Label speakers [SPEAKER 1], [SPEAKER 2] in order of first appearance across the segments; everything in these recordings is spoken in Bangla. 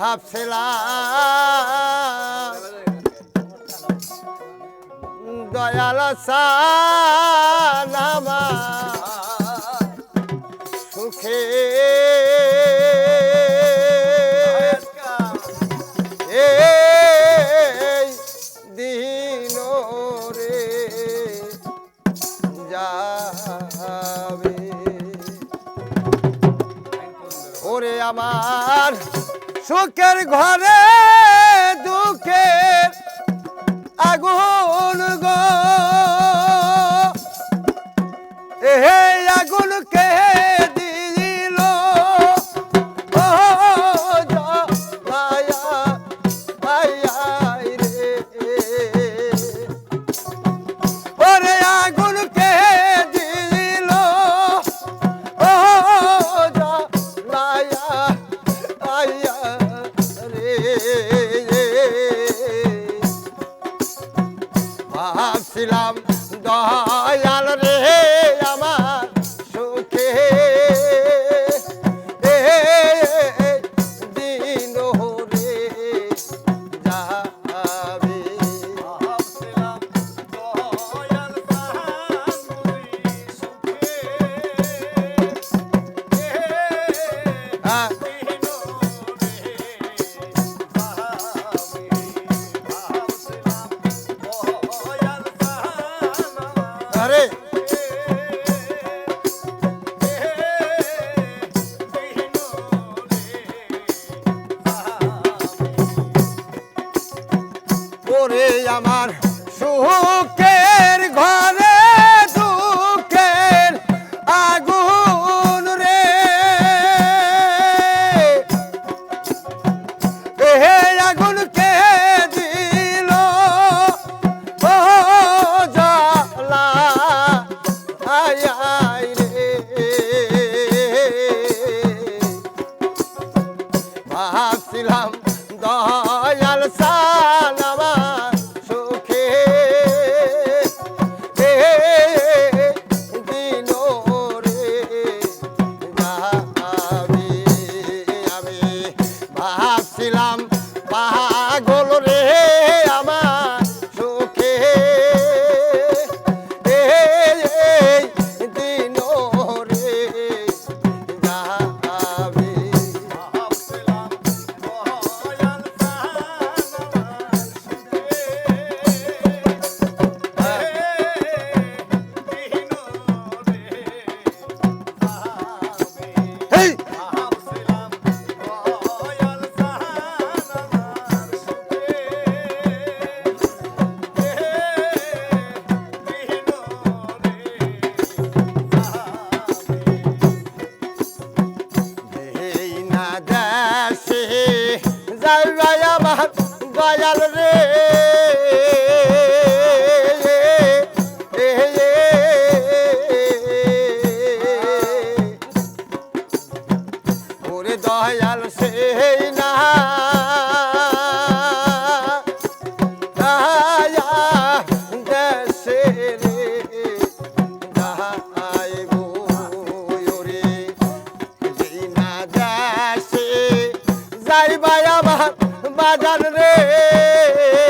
[SPEAKER 1] ভাবছিলাম। দয়াল সানামা সুখে। দিন রে যাবে। ওরে আমার সুখের ঘরে দুঃখে আগুন গো। এহে করে আমার সুখ
[SPEAKER 2] দয়াল রে।
[SPEAKER 1] ওরে দয়াল সেই না। বাজার রে।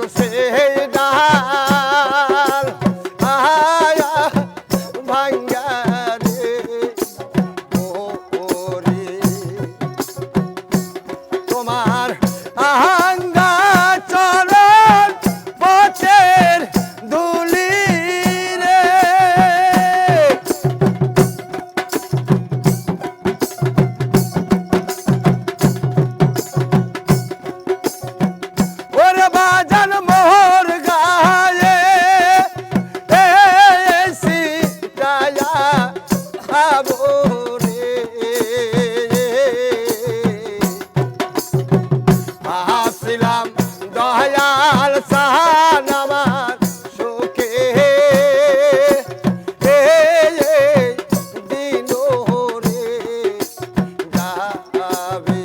[SPEAKER 1] পাগল সাহান আমার সুখে দিন রে যাবে